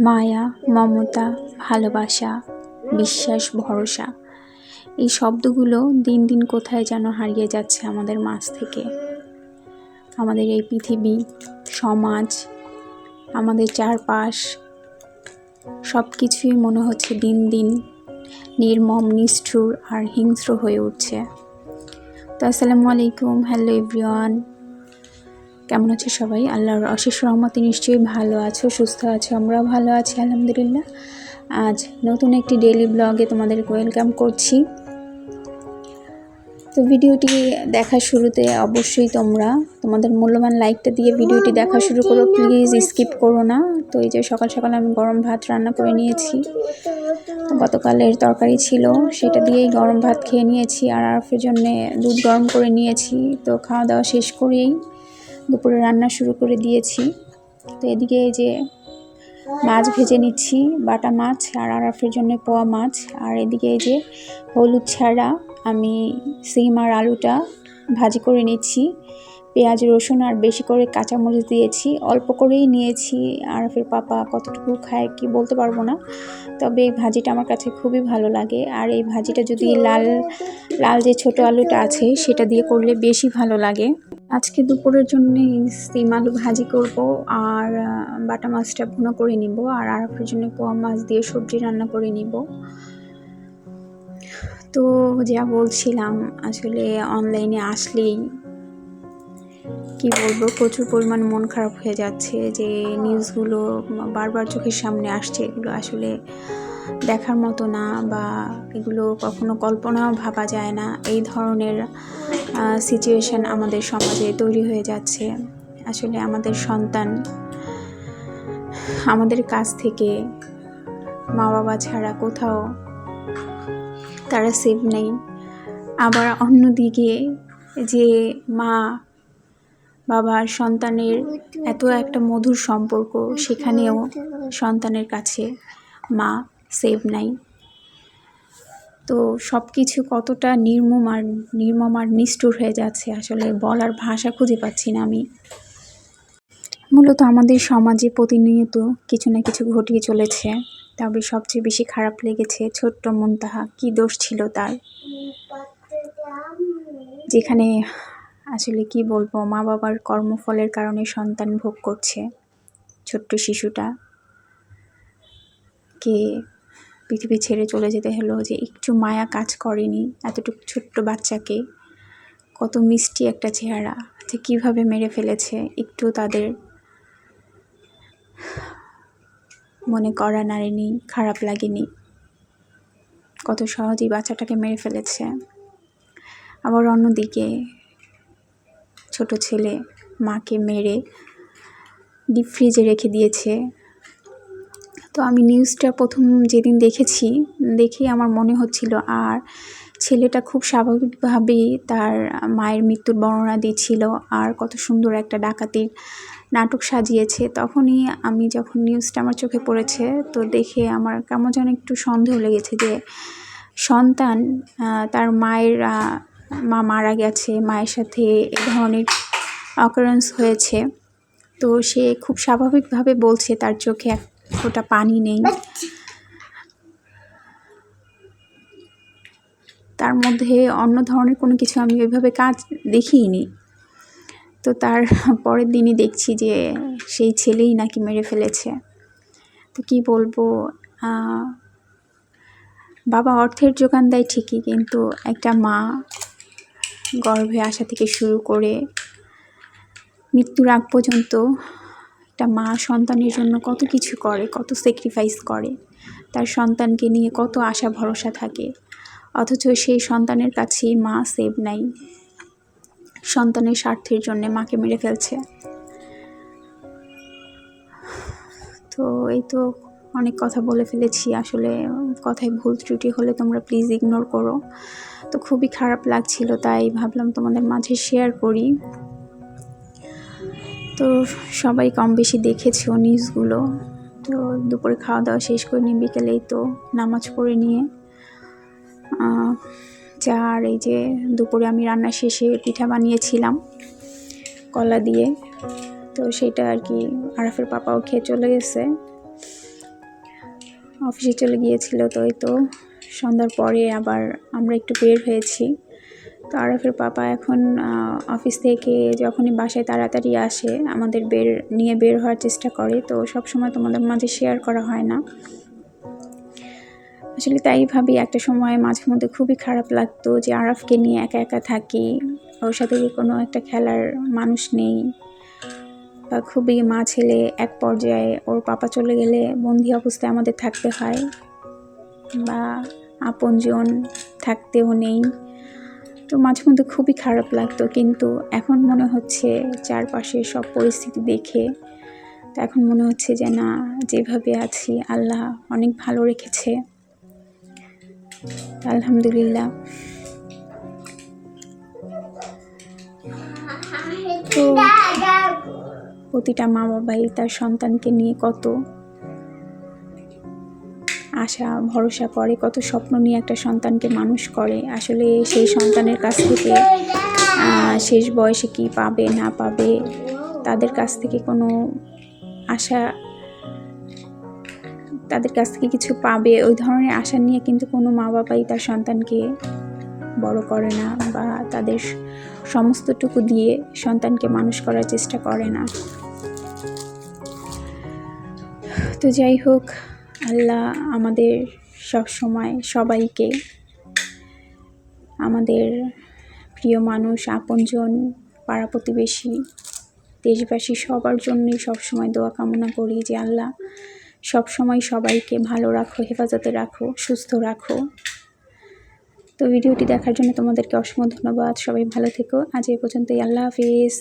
মায়া, মমতা, ভালোবাসা, বিশ্বাস, ভরসা, এই শব্দগুলো দিন দিন কোথায় যেন হারিয়ে যাচ্ছে আমাদের মাঝ থেকে। আমাদের এই পৃথিবী, সমাজ, আমাদের চারপাশ সব কিছুই মনে হচ্ছে দিন দিন নির্মম, নিষ্ঠুর আর হিংস্র হয়ে উঠছে। তো আসসালামু আলাইকুম, হ্যালো এভরিওয়ান। কেমন আছে সবাই? আল্লাহর অশেষ রহমতে নিশ্চয়ই ভালো আছো, সুস্থ আছো, আমরাও ভালো আছি, আলহামদুলিল্লাহ। আজ নতুন একটি ডেলি ব্লগে তোমাদের ওয়েলকাম করছি। তো ভিডিওটি দেখা শুরুতে অবশ্যই তোমরা তোমাদের মূল্যবান লাইকটা দিয়ে ভিডিওটি দেখা শুরু করো। প্লিজ স্কিপ করো না। তো এই যে সকাল সকাল আমি গরম ভাত রান্না করে নিয়েছি। গতকালের তরকারি ছিল, সেটা দিয়েই গরম ভাত খেয়ে নিয়েছি আর আরফের জন্যে দুধ গরম করে নিয়েছি। তো খাওয়া দাওয়া শেষ করেই দুপুরে রান্না শুরু করে দিয়েছি। তো এদিকে এই যে মাছ ভেজে নিচ্ছি, বাটা মাছ আর আরাফের জন্য পোয়া মাছ। আর এদিকে এই যে হলুদ ছাড়া আমি সিম আর আলুটা ভাজি করে নিচ্ছি। পেঁয়াজ, রসুন আর বেশি করে কাঁচামরিচ দিয়েছি। অল্প করেই নিয়েছি। আরফের পাপা কতটুকু খায় কি বলতে পারব না। তবে এই ভাজিটা আমার কাছে খুবই ভালো লাগে। আর এই ভাজিটা যদি লাল লাল যে ছোট আলুটা আছে, সেটা দিয়ে করলে বেশি ভালো লাগে। আজকে দুপুরের জন্য সিম আলু ভাজি করব আর বাটা মাছটা ভুনো করে নিব আর আরফের জন্য পোয়া মাছ দিয়ে সবজি রান্না করে নিব। তো যা বলছিলাম, আসলে অনলাইনে আসলেই কি বলব, প্রচুর পরিমাণ মন খারাপ হয়ে যাচ্ছে যে নিউজগুলো বারবার চোখের সামনে আসছে, এগুলো আসলে দেখার মতো না বা এগুলো কখনো কল্পনাও ভাবা যায় না। এই ধরনের সিচুয়েশান আমাদের সমাজে তৈরি হয়ে যাচ্ছে। আসলে আমাদের সন্তান আমাদের কাছ থেকে মা বাবা ছাড়া কোথাও তারা সেভ নেই। আবার অন্যদিকে যে মা বাবার সন্তানের এত একটা মধুর সম্পর্ক, সেখানেও সন্তানের কাছে মা সেভ নাই। তো সব কিছু কতটা নির্মম আর নির্মম আর নিষ্ঠুর হয়ে যাচ্ছে আসলে বলার ভাষা খুঁজে পাচ্ছি না আমি। মূলত আমাদের সমাজে প্রতিনিয়ত কিছু না কিছু ঘটিয়ে চলেছে, তবে সবচেয়ে বেশি খারাপ লেগেছে ছোট্ট মন্তাহা, কি দোষ ছিল তার? যেখানে আসলে কি বলব মা বাবার কর্মফলের কারণে সন্তান ভোগ করছে ছোট্ট শিশুটা। কে পৃথিবী ছেড়ে চলে যেতে হলো যে একটু মায়া কাজ করেনি এতটুকু ছোট্ট বাচ্চাকে। কত মিষ্টি একটা চেহারা যে কীভাবে মেরে ফেলেছে একটু তাদের মনে করা নাড়েনি, খারাপ লাগেনি। কত সহজেই বাচ্চাটাকে মেরে ফেলেছে। আবার অন্যদিকে ছোট ছেলে মাকে মেরে ডিপ ফ্রিজে রেখে দিয়েছে। তো আমি নিউজটা প্রথম যেদিন দেখেছি, দেখেই আমার মনে হচ্ছিল, আর ছেলেটা খুব স্বাভাবিকভাবেই তার মায়ের মৃত্যুর বর্ণনা দিচ্ছিল, আর কত সুন্দর একটা ডাকাতির নাটক সাজিয়েছে। তখনই আমি যখন নিউজটা আমার চোখে পড়েছে, তো দেখে আমার কেমন যেন একটু সন্দেহ লেগেছে যে সন্তান তার মায়ের মা মারা গেছে, মায়ের সাথে এ ধরনের অকারেন্স হয়েছে। তো সে খুব স্বাভাবিকভাবে বলছে তার চোখে ফোঁটা পানি নেই। তার মধ্যে অন্য ধরনের কোনো কিছু আমি ওইভাবে কাজ দেখিনি। তো তার পরের দিনই দেখছি যে সেই ছেলেই নাকি মেরে ফেলেছে। তো কি বলব বাবা অর্থের যোগান দেয় ঠিকই, কিন্তু একটা মা গর্ভে আসা থেকে শুরু করে মৃত্যুর আগ পর্যন্ত একটা মা সন্তানের জন্য কত কিছু করে, কত স্যাক্রিফাইস করে। তার সন্তানকে নিয়ে কত আশা ভরসা থাকে। অথচ সেই সন্তানের কাছেই মা সেভ নাই। সন্তানের স্বার্থের জন্য মাকে মেরে ফেলছে। তো এই তো অনেক কথা বলে ফেলেছি। আসলে কথায় ভুল ত্রুটি হলে তোমরা প্লিজ ইগনোর করো। তো খুবই খারাপ লাগছিল, তাই ভাবলাম তোমাদের মাঝে শেয়ার করি। তো সবাই কম বেশি দেখেছ নিউজগুলো তো দুপুরে খাওয়া দাওয়া শেষ করে নিয়ে বিকেলেই তো নামাজ পড়ে নিয়ে। চা আর এই যে দুপুরে আমি রান্না শেষে পিঠা বানিয়েছিলাম, কলা দিয়ে। তো সেটা আর কি, আরাফের পাপাও খেয়ে চলে গেছে। অফিসে চলে গিয়েছিল, তো এই তো সন্ধ্যার পরে আবার আমরা একটু বের হয়েছি। তো আরাফের পাপা এখন অফিস থেকে যখনই বাসায় তাড়াতাড়ি আসে, আমাদের বের, নিয়ে বের হওয়ার চেষ্টা করে। তো সব সময় তোমাদের মাঝে শেয়ার করা হয় না। আসলে তাই ভাবি, একটা সময় মাঝে মধ্যে খুবই খারাপ লাগতো যে আরাফকে নিয়ে একা একা থাকি। ওর সাথে কোনো একটা খেলার মানুষ নেই বা খুবই মা ছেলে এক পর্যায়ে, ওর পাপা চলে গেলে বন্দি অবস্থায় আমাদের থাকতে হয় বা আপনজন থাকতেও নেই। তো মাঝে মধ্যে খুবই খারাপ লাগতো, কিন্তু এখন মনে হচ্ছে চারপাশে সব পরিস্থিতি দেখে, তো এখন মনে হচ্ছে যে না, যেভাবে আছি, আল্লাহ অনেক ভালো রেখেছে। আলহামদুলিল্লাহ। তো প্রতিটা মা বাবাই তার সন্তানকে নিয়ে কত আশা, ভরসা করে, কত স্বপ্ন নিয়ে একটা সন্তানকে মানুষ করে। আসলে সেই সন্তানের কাছ থেকে শেষ বয়সে কি পাবে, না পাবে, তাদের কাছ থেকে কোনো আশা, তাদের কাছ থেকে কিছু পাবে, ওই ধরনের আশা নিয়ে কিন্তু কোনো মা বাবাই তার সন্তানকে বড় করে না বা তাদের সমস্তটুকু দিয়ে সন্তানকে মানুষ করার চেষ্টা করে না। তো যাই হোক আল্লাহ আমাদের সব সময় সবাইকে, আমাদের প্রিয় মানুষ, আপনজন, পাড়া প্রতিবেশী, দেশবাসী সবার জন্যই সবসময় দোয়া কামনা করি যে আল্লাহ সব সময় সবাইকে ভালো রাখো, হেফাজতে রাখো, সুস্থ রাখো। তো ভিডিওটি দেখার জন্য তোমাদেরকে অসংখ্য ধন্যবাদ। সবাই ভালো থেকো। আজ এই পর্যন্তই। আল্লাহ হাফিজ।